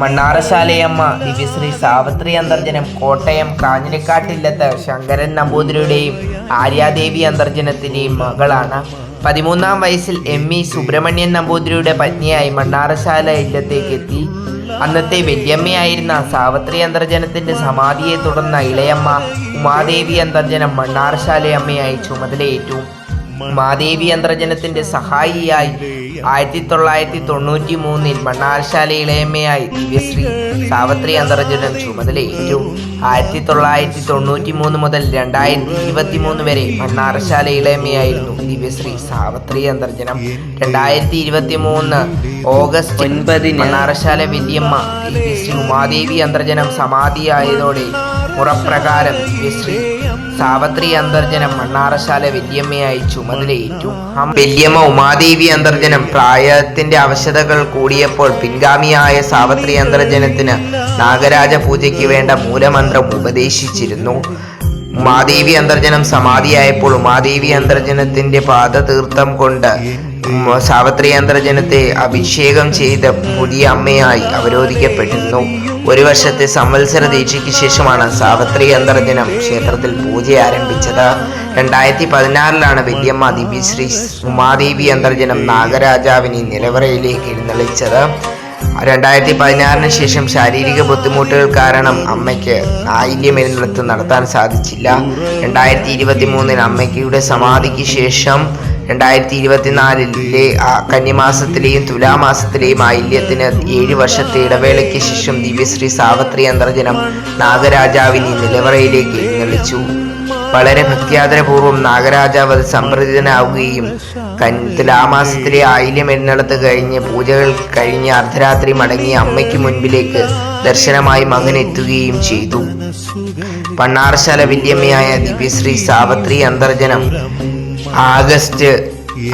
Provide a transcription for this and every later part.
മണ്ണാറശാലയമ്മ. ദിവ്യശ്രീ സാവിത്രി അന്തർജനം കോട്ടയം കാഞ്ഞിരക്കാട്ടില്ലത്ത് ശങ്കരൻ നമ്പൂതിരിയുടെയും ആര്യാദേവി അന്തർജനത്തിന്റെയും മകളാണ്. പതിമൂന്നാം വയസ്സിൽ എം ഇ സുബ്രഹ്മണ്യൻ നമ്പൂതിരിയുടെ പത്നിയായി മണ്ണാറശാല ഇല്ലത്തേക്ക് എത്തി അന്നത്തെ വല്യമ്മയായിരുന്ന സാവിത്രി അന്തർജനത്തിന്റെ സമാധിയെ തുടർന്ന ഇളയമ്മ ഉമാദേവി അന്തർജനം മണ്ണാറശാലയമ്മയായി ചുമതലയേറ്റു. ഉമാദേവി അന്തർജനത്തിന്റെ സഹായിയായി ആയിരത്തി തൊള്ളായിരത്തി തൊണ്ണൂറ്റി മൂന്നിൽ മണ്ണാർശാല ഇളയമ്മയായി ദിവ്യശ്രീ സാവത്രി അന്തർജനം ചുമതലയേറ്റു ആയിരത്തി തൊള്ളായിരത്തി തൊണ്ണൂറ്റി മൂന്ന് മുതൽ രണ്ടായിരത്തി ഇരുപത്തി മൂന്ന് വരെ മണ്ണാർശാല ഇളയമ്മയായിരുന്നു ദിവ്യശ്രീ സാവത്രി അന്തർജനം. രണ്ടായിരത്തി ഇരുപത്തി മൂന്ന് ഓഗസ്റ്റ് ഒൻപതിന് മണ്ണാർശാല വല്യമ്മ ദിവ്യശ്രീ ഉമാദേവി അന്തർജനം സമാധിയായതോടെ മുറപ്രകാരം ദിവ്യശ്രീ സാവത്രി അന്തർജനം മണ്ണാറശാല വല്യമ്മയായി ചുമതലയേറ്റു. വല്യമ്മ ഉമാദേവി അന്തർജനം പ്രായത്തിന്റെ അവശതകൾ കൂടിയപ്പോൾ പിൻഗാമിയായ സാവത്രി അന്തർജനത്തിന് നാഗരാജ പൂജയ്ക്ക് വേണ്ട മൂലമന്ത്രം ഉപദേശിച്ചിരുന്നു. ഉമാദേവി അന്തർജനം സമാധിയായപ്പോൾ ഉമാദേവി അന്തർജനത്തിന്റെ പാദതീർത്ഥം കൊണ്ട് ഉം ജനത്തെ അഭിഷേകം ചെയ്ത പുതിയ അമ്മയായി അവരോധിക്കപ്പെട്ടിരുന്നു. ഒരു വർഷത്തെ സംവത്സര ദീക്ഷയ്ക്ക് ശേഷമാണ് സാവത്രി അന്തർജനം ക്ഷേത്രത്തിൽ പൂജ ആരംഭിച്ചത്. രണ്ടായിരത്തി പതിനാറിലാണ് വല്യമ്മ ദിവ്യശ്രീ ഉമാദേവി അന്തർജനം നാഗരാജാവിനെ നിലവറയിലേക്ക് എഴുന്നള്ളിച്ചത്. രണ്ടായിരത്തി പതിനാറിന് ശേഷം ശാരീരിക ബുദ്ധിമുട്ടുകൾ കാരണം അമ്മയ്ക്ക് ആയില്യം എഴുന്നള്ളത്ത് നടത്താൻ സാധിച്ചില്ല. രണ്ടായിരത്തി ഇരുപത്തി മൂന്നിൽ അമ്മയ്ക്കയുടെ സമാധിക്ക് ശേഷം രണ്ടായിരത്തി ഇരുപത്തിനാലിലെ കന്നിമാസത്തിലെയും തുലാമാസത്തിലെയും ആയില്യത്തിന് ഏഴ് വർഷത്തെ ഇടവേളയ്ക്ക് ശേഷം ദിവ്യശ്രീ സാവത്രി അന്തർജനം നാഗരാജാവിനെ നിലവറയിലേക്ക് എഴുന്നള്ളിച്ചു. വളരെ ഭക്തിയാദരപൂർവം നാഗരാജാവ് അത് സംപ്രതിതനാവുകയും കൻ തുലാമാസത്തിലെ ആയില്യം എഴുന്നള്ളത്ത് കഴിഞ്ഞ് പൂജകൾ കഴിഞ്ഞ് അർദ്ധരാത്രി മടങ്ങി അമ്മയ്ക്ക് മുൻപിലേക്ക് ദർശനമായി മകൻ എത്തുകയും ചെയ്തു. പണ്ണാറശാല വല്യമ്മയായ ദിവ്യശ്രീ സാവത്രി അന്തർജനം ആഗസ്റ്റ്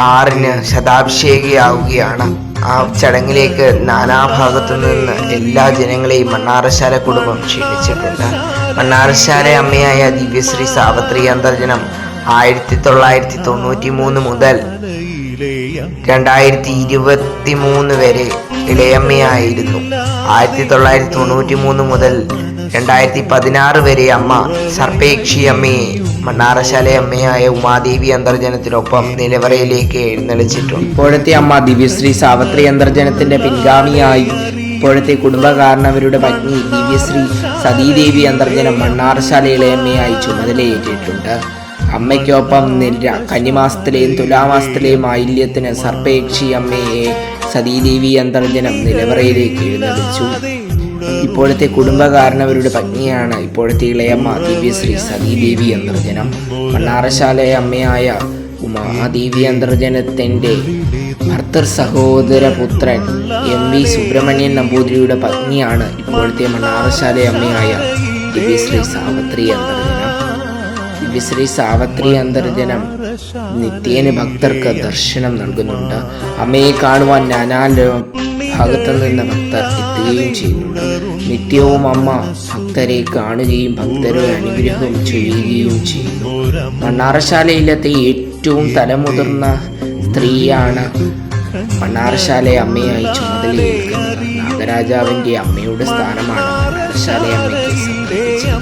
ആറിന് ശതാഭിഷേകിയാവുകയാണ്. ആ ചടങ്ങിലേക്ക് നാനാഭാഗത്തു നിന്ന് എല്ലാ ജനങ്ങളെയും മണ്ണാറശാല കുടുംബം ക്ഷണിച്ചിട്ടുണ്ട്. മണ്ണാറശാല അമ്മയായ ദിവ്യശ്രീ സാവത്രി അന്തർജനം ആയിരത്തി തൊള്ളായിരത്തി തൊണ്ണൂറ്റി മൂന്ന് മുതൽ രണ്ടായിരത്തി ഇരുപത്തി മൂന്ന് വരെ ഇളയമ്മയായിരുന്നു. ആയിരത്തി തൊള്ളായിരത്തി തൊണ്ണൂറ്റി മൂന്ന് മുതൽ രണ്ടായിരത്തി പതിനാറ് വരെ അമ്മ സർപ്പേക്ഷി അമ്മയെ മണ്ണാറശാല അമ്മയായ ഉമാദേവി അന്തർജനത്തിനൊപ്പം നിലവറയിലേക്ക് എഴുന്നള്ളിച്ചിട്ടുണ്ട് ഇപ്പോഴത്തെ അമ്മ ദിവ്യശ്രീ സാവത്രി അന്തർജനത്തിന്റെ പിൻഗാമിയായി. ഇപ്പോഴത്തെ കുടുംബകാരണവരുടെ പത്നി ദിവ്യശ്രീ സതീദേവി അന്തർജനം മണ്ണാറശാലയിലെ അമ്മയായി ചുമതലയേറ്റിട്ടുണ്ട്. അമ്മയ്ക്കൊപ്പം നിര കന്നിമാസത്തിലെയും തുലാമാസത്തിലെയും ആയില്യത്തിന് സർപ്പേക്ഷി അമ്മയെ സതീദേവി അന്തർജനം നിലവറയിലേക്ക് എഴുന്നള്ളിച്ചു. ഇപ്പോഴത്തെ കുടുംബകാരണവരുടെ പത്നിയാണ് ഇപ്പോഴത്തെ ഇളയമ്മ ദിവ്യശ്രീ സതീദേവി അന്തർജനം. മണ്ണാറശാലയ അമ്മയായ ഉമാദേവി അന്തർജനത്തിന്റെ ഭർത്തൃ സഹോദര പുത്രൻ എം വി സുബ്രഹ്മണ്യൻ നമ്പൂതിരിയുടെ പത്നിയാണ് ഇപ്പോഴത്തെ മണ്ണാറശാല അമ്മയായ ദിവ്യശ്രീ സാവത്രി അന്തർജനം. ദിവ്യശ്രീ സാവത്രി അന്തർജനം നിത്യേന ഭക്തർക്ക് ദർശനം നൽകുന്നുണ്ട്. അമ്മയെ കാണുവാൻ നാനാ ഭാഗത്തു നിന്ന് ഭക്തർ എത്തുകയും ചെയ്യുന്നുണ്ട് നിത്യവും അമ്മ ഭക്തരെ കാണുകയും ഭക്തരെ അനുഗ്രഹം ചെയ്യുകയും ചെയ്യുന്നു. മണ്ണാറശാലയിലത്തെ ഏറ്റവും തലമുതിർന്ന സ്ത്രീയാണ് മണ്ണാറശാല അമ്മയായി ചുമതലയേൽക്കുന്നത്. നാഗരാജാവിന്റെ അമ്മയുടെ സ്ഥാനമാണ് മണ്ണാറശാല അമ്മയ്ക്ക്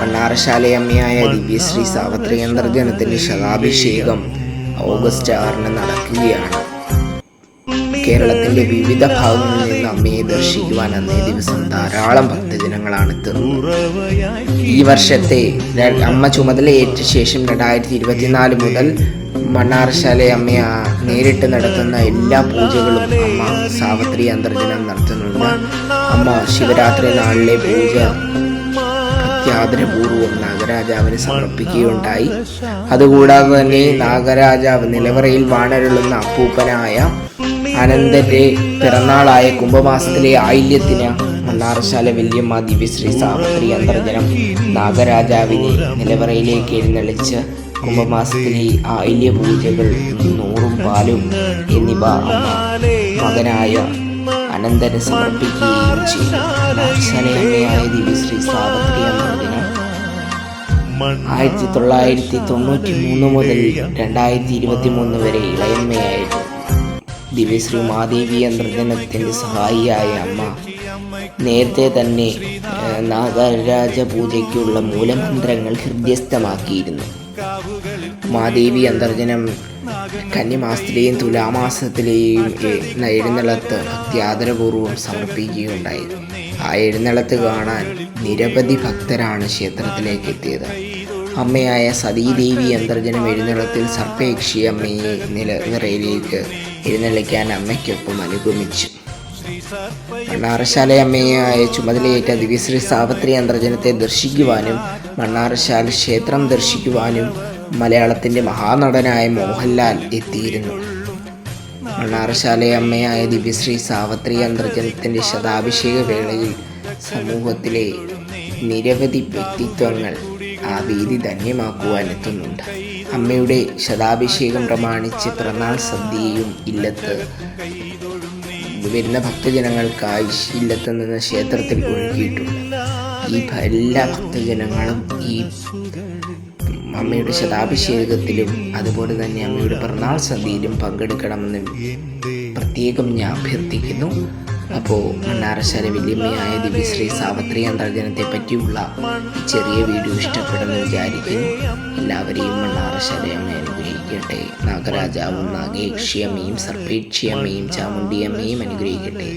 മണ്ണാറശാലയമ്മയായ ദിവ്യശ്രീ സാവത്രി അന്തർജനത്തിന്റെ ശതാഭിഷേകം ഓഗസ്റ്റ് ആറിന് നടക്കുകയാണ്. കേരളത്തിന്റെ വിവിധ ഭാഗങ്ങളിൽ നിന്ന് അമ്മയെ ദർശിക്കുവാൻ അന്നേ ദിവസം ധാരാളം ഭക്തജനങ്ങളാണ് എത്തുന്നത്. ഈ വർഷത്തെ അമ്മ ചുമതലയേറ്റ ശേഷം രണ്ടായിരത്തി ഇരുപത്തിനാല് മുതൽ മണ്ണാർശാല അമ്മയെ നേരിട്ട് നടത്തുന്ന എല്ലാ പൂജകളും അമ്മ സാവത്രി അന്തർജനം നടത്തുന്നുണ്ട്. അമ്മ ശിവരാത്രി നാളിലെ പൂജ ആദരപൂർവം നാഗരാജാവിന് സമർപ്പിക്കുകയുണ്ടായി. അതുകൂടാതെ തന്നെ നാഗരാജാവ് നിലവറയിൽ വാണരുളുന്ന അപ്പൂപ്പനായ അനന്തന്റെ പിറന്നാളായ കുംഭമാസത്തിലെ ആയില്യത്തിന് മണ്ണാറശാല വല്യമ്മ ദിവ്യശ്രീ സാവിത്രി അന്തർജനം നാഗരാജാവിനെ നിലവറയിലേക്ക് എഴുന്നള്ളിച്ച് കുംഭമാസത്തിലെ ആയില്യ പൂജകൾ നൂറും പാലും എന്നിവ മകനായ അനന്തന് സമർപ്പിക്കുകയും ചെയ്തു. ദിവ്യശ്രീ സാവിത്രി അന്തർജനം ആയിരത്തി തൊള്ളായിരത്തി തൊണ്ണൂറ്റി മൂന്ന് മുതൽ രണ്ടായിരത്തി ഇരുപത്തി മൂന്ന് വരെ ഇളയമ്മയായിരുന്നു. ദിവ്യശ്രീ മാദേവി അന്തർജനത്തിന്റെ സഹായിയായ അമ്മ. നേരത്തെ തന്നെ നാഗരാജ പൂജയ്ക്കുള്ള മൂലമന്ത്രങ്ങൾ ഹൃദ്യസ്ഥമാക്കിയിരുന്നു. മാദേവി അന്തർജനം കന്നിമാസത്തിലെയും തുലാമാസത്തിലെയും എഴുന്നള്ളത്ത് അത്യാദരപൂർവം സമർപ്പിക്കുകയുണ്ടായി. ആ എഴുന്നള്ളത്ത് കാണാൻ നിരവധി ഭക്തരാണ് ക്ഷേത്രത്തിലേക്ക് എത്തിയത്. അമ്മയായ സതീദേവി അന്തർജനം എഴുന്നള്ളത്തിൽ സർപ്പയക്ഷി അമ്മയെ നില നിറയിലേക്ക് എഴുന്നള്ളിക്കാൻ അമ്മയ്ക്കൊപ്പം അനുഗമിച്ചു. മണ്ണാറശാല അമ്മയായ ചുമതലയേറ്റ ദിവ്യശ്രീ സാവത്രി അന്തർജനത്തെ ദർശിക്കുവാനും മണ്ണാറശാല ക്ഷേത്രം ദർശിക്കുവാനും മലയാളത്തിന്റെ മഹാനടനായ മോഹൻലാൽ എത്തിയിരുന്നു. മണ്ണാറശാല അമ്മയായ ദിവ്യശ്രീ സാവത്രി അന്തർജനത്തിന്റെ ശതാഭിഷേക വേളയിൽ സമൂഹത്തിലെ നിരവധി വ്യക്തിത്വങ്ങൾ ആ വേദി ധന്യമാക്കുവാൻ എത്തുന്നുണ്ട്. അമ്മയുടെ ശതാഭിഷേകം പ്രമാണിച്ച് പിറന്നാൾ സദ്യയും ഇല്ലത്ത് വരുന്ന ഭക്തജനങ്ങൾക്കായി ഇല്ലത്ത് നിന്ന് ക്ഷേത്രത്തിൽ ഒഴുകിയിട്ടുണ്ട്. ഈ എല്ലാ ഭക്തജനങ്ങളും ഈ അമ്മയുടെ ശതാഭിഷേകത്തിലും അതുപോലെ തന്നെ അമ്മയുടെ പിറന്നാൾ സദ്യയിലും പങ്കെടുക്കണമെന്ന് പ്രത്യേകം ഞാൻ അഭ്യർത്ഥിക്കുന്നു. അപ്പോൾ മണ്ണാറശാല വലിയമ്മയായ ദിവ്യശ്രീ സാവത്രി അന്തർജനത്തെ പറ്റിയുള്ള ചെറിയ വീഡിയോ ഇഷ്ടപ്പെടുന്നു വിചാരിക്കുന്നു എല്ലാവരെയും മണ്ണാറശാല അനുഗ്രഹിക്കട്ടെ. നാഗരാജാവും നാഗേക്ഷിയമ്മയും സർപ്പേക്ഷിയമ്മയും ചാമുണ്ടിയമ്മയും അനുഗ്രഹിക്കട്ടെ.